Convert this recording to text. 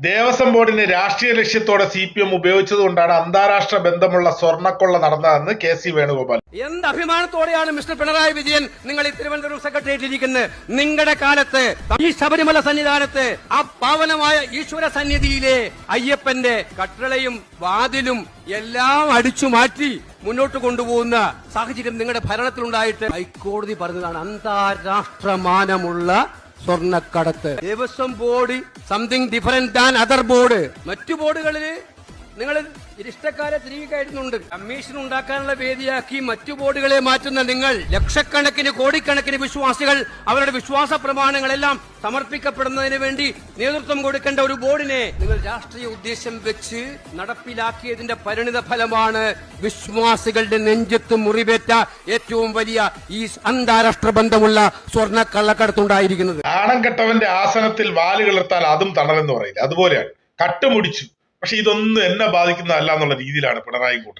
ദേവസ്വം ബോർഡിനെ രാഷ്ട്രീയ ലക്ഷ്യത്തോടെ C P M ഉപയോഗിച്ചതുകൊണ്ടാണ് അന്താരാഷ്ട്ര ബന്ധമുള്ള സ്വർണക്കൊള്ള നടന്നതെന്ന് കെ സി വേണുഗോപാൽ. എന്ത് അഭിമാനത്തോടെയാണ് മിസ്റ്റർ പിണറായി വിജയൻ നിങ്ങൾ ഈ തിരുവനന്തപുരം സെക്രട്ടേറിയറ്റിൽ ഇരിക്കുന്നത്? നിങ്ങളുടെ കാലത്ത് ഈ ശബരിമല സന്നിധാനത്ത് ആ പാവനമായ ഈശ്വര സന്നിധിയിലെ അയ്യപ്പന്റെ കട്ടളയും വാതിലും എല്ലാം അടിച്ചു മാറ്റി മുന്നോട്ട് കൊണ്ടുപോകുന്ന സാഹചര്യം നിങ്ങളുടെ ഭരണത്തിലുണ്ടായിട്ട് ഹൈക്കോടതി പറഞ്ഞതാണ് അന്താരാഷ്ട്രമാനമുള്ള സ്വർണക്കടത്ത്. Devaswom board something different than other board മറ്റു ബോർഡുകളിൽ നിങ്ങൾ ഇഷ്ടക്കാരെ തിരികെ കമ്മീഷൻ ഉണ്ടാക്കാനുള്ള വേദിയാക്കി മറ്റു ബോർഡുകളെ മാറ്റുന്ന നിങ്ങൾ ലക്ഷക്കണക്കിന് കോടിക്കണക്കിന് വിശ്വാസികൾ അവരുടെ വിശ്വാസ പ്രമാണങ്ങളെല്ലാം സമർപ്പിക്കപ്പെടുന്നതിന് വേണ്ടി നേതൃത്വം കൊടുക്കേണ്ട ഒരു ബോർഡിനെ നിങ്ങൾ രാഷ്ട്രീയ ഉദ്ദേശം വെച്ച് നടപ്പിലാക്കിയതിന്റെ പരിണിത ഫലമാണ് വിശ്വാസികളുടെ നെഞ്ചത്ത് മുറിവേറ്റ ഏറ്റവും വലിയ ഈ അന്താരാഷ്ട്ര ബന്ധമുള്ള സ്വർണ കള്ളക്കടത്തുണ്ടായിരിക്കുന്നത് നാണം കെട്ടവന്റെ ആസനത്തിൽ വാൽ അതും തണലെന്ന് പറയില്ല. അതുപോലെയാണ്. കട്ടുമുടിച്ചു പക്ഷെ ഇതൊന്നും എന്നെ ബാധിക്കുന്നതല്ല എന്നുള്ള രീതിയിലാണ് പിണറായി കൂട്ടൻ